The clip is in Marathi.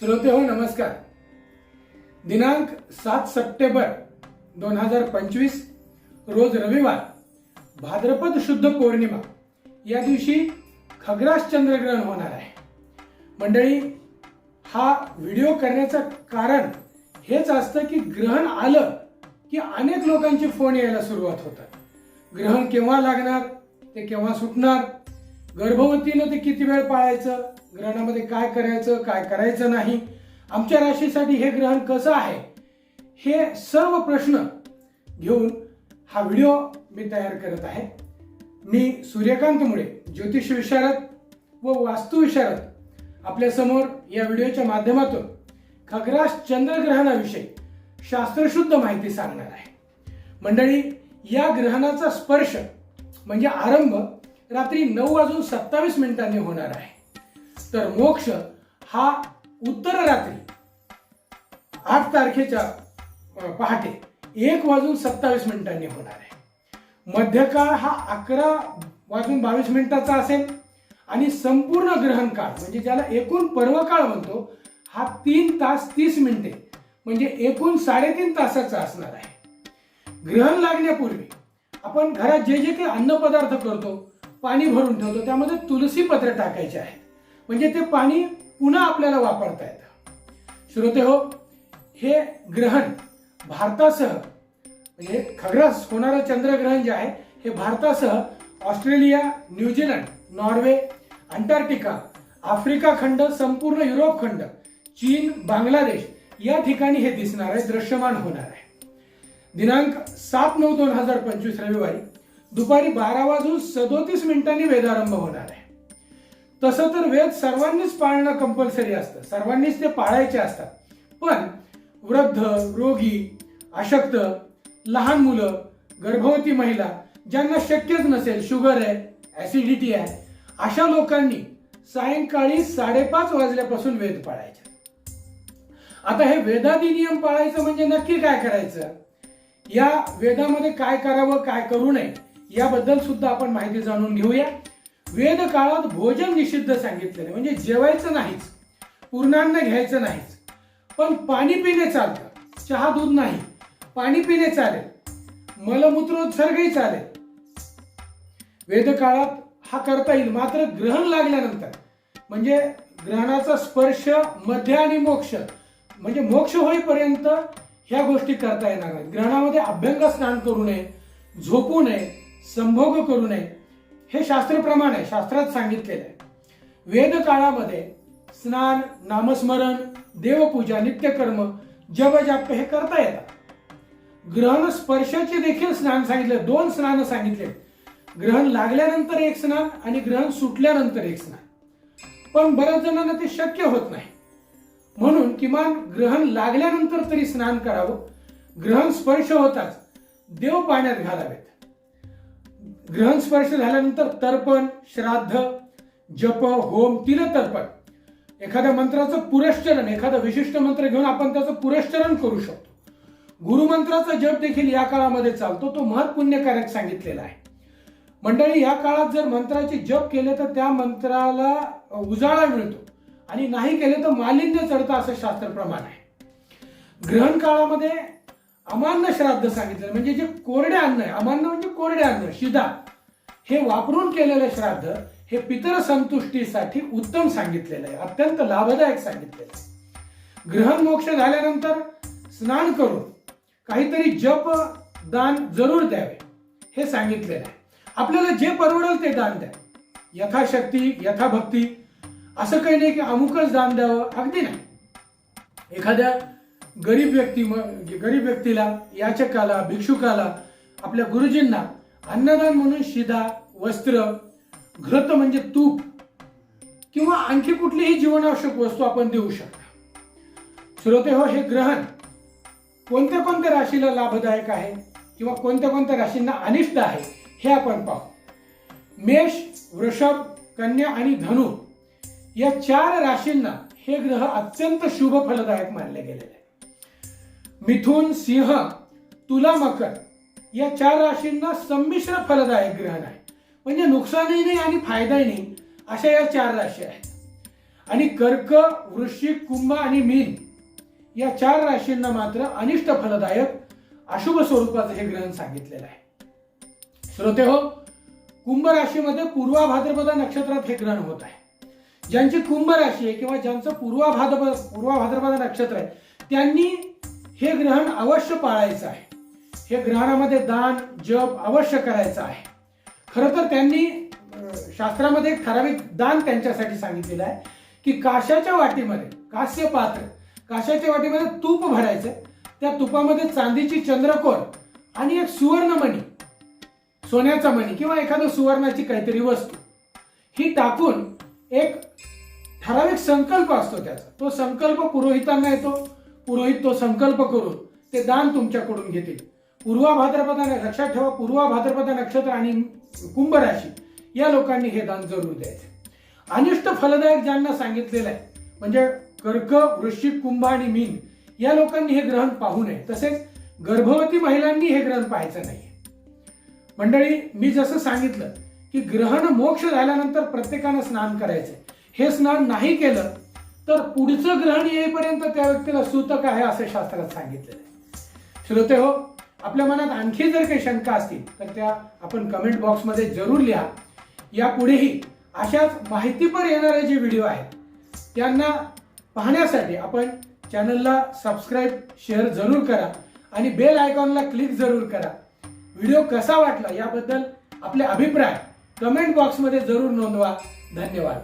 श्रोते हो नमस्कार. दिनांक सात सप्टेंबर दोन हजार पंचवीस रोज रविवार भाद्रपद शुद्ध पौर्णिमा. या दिवशी खग्रास चंद्रग्रहण होणार आहे. मंडळी हा व्हिडिओ करण्याचं कारण हेच असतं की ग्रहण आलं की अनेक लोकांचे फोन यायला सुरुवात होतात. ग्रहण केव्हा लागणार ते केव्हा सुटणार गर्भवतीनं ते किती वेळ पाळायचं ग्रहणामध्ये काय करायचं काय करायचं नाही आमच्या राशीसाठी हे ग्रहण कसं आहे हे सर्व प्रश्न घेऊन हा व्हिडिओ मी तयार करत आहे. मी सूर्यकांत मुळे ज्योतिष विशारद व वास्तुविशारद आपल्यासमोर या व्हिडिओच्या माध्यमातून खग्रास चंद्रग्रहणाविषयी शास्त्रशुद्ध माहिती सांगणार आहे. मंडळी या ग्रहणाचा स्पर्श म्हणजे आरंभ रात्री नऊ वाजून सत्तावीस मिनिटांनी होणार आहे. तर मोक्ष हा उत्तर रात्री आठ तारखेच्या पहाटे एक वाजून सत्तावीस मिनिटांनी होणार आहे. मध्यकाळ हा अकरा वाजून बावीस मिनिटाचा असेल आणि संपूर्ण ग्रहण काळ म्हणजे ज्याला एकूण पर्वकाळ म्हणतो हा तीन तास तीस मिनिटे म्हणजे एकूण साडेतीन तासाचा असणार आहे. ग्रहण लागण्यापूर्वी आपण घरात जे जे काही अन्नपदार्थ करतो पाणी भरून ठेवतो त्यामध्ये तुलसी पत्र टाकायचे आहे म्हणजे ते पाणी पुन्हा आपल्याला वापरता येतं. श्रोते हो हे ग्रहण भारतासह म्हणजे खग्रास होणारं चंद्रग्रहण जे आहे हे भारतासह Australia New Zealand Norway Antarctica Africa खंड संपूर्ण युरोप खंड चीन बांगलादेश या ठिकाणी हे दिसणार आहे दृश्यमान होणार आहे. दिनांक सात नऊ दोन हजार पंचवीस रविवारी दुपारी बारा वाजून सदोतीस मिनिटांनी वेदारंभ होणार आहे. तसं तर वेद सर्वांनीच पाळणं कंपल्सरी असतं. सर्वांनीच ते पाळायचे असतात. पण वृद्ध रोगी अशक्त लहान मुलं गर्भवती महिला ज्यांना शक्यच नसेल शुगर आहे ऍसिडिटी आहे अशा लोकांनी सायंकाळी साडेपाच वाजल्यापासून वेद पाळायचे. आता हे वेदादी नियम पाळायचं म्हणजे नक्की काय करायचं? या वेदामध्ये काय करावं काय करू नये याबद्दल सुद्धा आपण माहिती जाणून घेऊया. वेद काळात भोजन निषिद्ध सांगितलेलं म्हणजे जेवायचं नाहीच पूर्णान्न घ्यायचं नाहीच पण पाणी पिणे चालतं. चहा दूध नाही. पाणी पिणे चालेल. मलमूत्रोत्सर्गही चालेल. वेदकाळात हा करता येईल मात्र ग्रहण लागल्यानंतर. म्हणजे ग्रहणाचा स्पर्श मध्य आणि मोक्ष म्हणजे मोक्ष होईपर्यंत ह्या गोष्टी करता येणार नाहीत. ग्रहणामध्ये अभ्यंग स्नान करू नये झोपू नये संभोग करू नये हे शास्त्रप्रमाण आहे शास्त्रात सांगितलेलं आहे. वेद काळामध्ये स्नान नामस्मरण देवपूजा नित्यकर्म जप जाप हे करता येतात. ग्रहण स्पर्शाचे देखील स्नान सांगितले दोन स्नान सांगितले. ग्रहण लागल्यानंतर एक स्नान आणि ग्रहण सुटल्यानंतर एक स्नान. पण बऱ्याच जणांना ते शक्य होत नाही. म्हणून किमान ग्रहण लागल्यानंतर तरी स्नान करावं. ग्रहण स्पर्श होताच. देव पाण्यात घालावेत. ग्रहणस्पर्श झाल्यानंतर तर्पण श्राद्ध जप होम तिल तर्पण. एखाद्या मंत्राचं पुरश्चरण एखादा विशिष्ट मंत्र घेऊन आपण त्याचं पुरश्चरण करू शकतो. गुरुमंत्राचा जप देखील या काळामध्ये चालतो तो महत् पुण्यकारक सांगितलेला आहे. मंडळी या काळात जर मंत्राचे जप केले तर त्या मंत्राला उजाळा मिळतो. आणि नाही केले तर मालिन्य चढतं असं शास्त्रप्रमाण आहे. ग्रहण काळामध्ये अमान्य श्राद्ध सांगितलं. म्हणजे जे कोरडे अन्न आहे अमान्य म्हणजे कोरडे अन्न शिदा. हे वापरून केलेलं श्राद्ध हे पितर संतुष्टीसाठी उत्तम सांगितलेलं आहे. अत्यंत लाभदायक सांगितलेलं आहे. ग्रहण मोक्ष झाल्यानंतर स्नान करून काहीतरी जप दान जरूर द्यावे हे सांगितलेलं आहे. आपल्याला जे परवडेल ते दान द्या. यथाशक्ती यथाभक्ती असं काही नाही की अमुकच दान द्यावं अगदी नाही. एखाद्या गरीब व्यक्ती गरीब व्यक्तीला याचकाला भिक्षुकाला आपल्या गुरुजींना अन्नदान म्हणून शिदा वस्त्र घृत म्हणजे तूप किंवा आणखी कुठलीही जीवनावश्यक वस्तू आपण देऊ शकता. श्रोते हो हे ग्रहण कोणत्या कोणत्या राशीला लाभदायक आहे किंवा कोणत्या कोणत्या राशींना अनिष्ट आहे हे आपण पाहू. मेष वृषभ कन्या आणि धनु या चार राशींना हे ग्रह अत्यंत शुभ फलदायक मानले गेलेले आहे मिथुन सिंह तुला मकर. या चार राशींना संमिश्र फलदायक ग्रहण आहे म्हणजे नुकसानही नाही आणि फायदाही नाही. अशा या चार राशी आहेत. आणि कर्क वृश्चिक कुंभ आणि मीन या चार राशींना मात्र अनिष्ट फलदायक अशुभ स्वरूपाचं हे ग्रहण सांगितलेलं आहे. श्रोते हो कुंभ राशीमध्ये पूर्वा भाद्रपदा नक्षत्रात हे ग्रहण होत आहे. ज्यांची कुंभ राशी आहे किंवा ज्यांचं पूर्वा भाद्रपद पूर्वा भाद्रपदा नक्षत्र आहे त्यांनी हे ग्रहण अवश्य पाळायचं आहे. हे ग्रहणामध्ये दान जप अवश्य करायचं आहे. खरं तर त्यांनी शास्त्रामध्ये एक ठराविक दान त्यांच्यासाठी सांगितलेलं आहे की काशाच्या वाटीमध्ये कास्य पात्र काशाच्या वाटीमध्ये तूप भरायचं. त्या तुपामध्ये चांदीची चंद्रकोर आणि एक सुवर्णमणी सोन्याचा मणी किंवा एखादं सुवर्णाची काहीतरी वस्तू. ही टाकून एक ठराविक संकल्प असतो त्याचा. तो संकल्प पुरोहितांना येतो पुरोहित तो संकल्प करून ते दान तुमच्याकडून घेतील. पूर्वा भाद्रपदा लक्षात ठेवा पूर्वा भाद्रपदा नक्षत्र आणि कुंभ राशी या लोकांनी हे दान जरूर द्यायचे. अनिष्ट फलदायक ज्यांना सांगितलेलं आहे म्हणजे कर्क वृश्चिक कुंभ आणि मीन या लोकांनी हे ग्रहण पाहू नये. तसेच गर्भवती महिलांनी हे ग्रहण पाहायचं नाही मंडळी मी जसं सांगितलं की ग्रहण मोक्ष झाल्यानंतर प्रत्येकानं स्नान करायचं. हे स्नान नाही केलं तर पुढचं ग्रहण येईपर्यंत त्या व्यक्तीला सूतक आहे असं शास्त्रात सांगितलेलं आहे. श्रोते हो आपल्या मनात आणखी जर काही शंका असतील तर त्या आपण कमेंट बॉक्समध्ये जरूर लिहा. यापुढेही अशाच माहितीपर येणारे जे व्हिडिओ आहेत त्यांना पाहण्यासाठी आपण चॅनलला सबस्क्राईब शेअर जरूर करा आणि बेल आयकॉनला क्लिक जरूर करा. व्हिडिओ कसा वाटला याबद्दल आपले अभिप्राय कमेंट बॉक्समध्ये जरूर नोंदवा. धन्यवाद.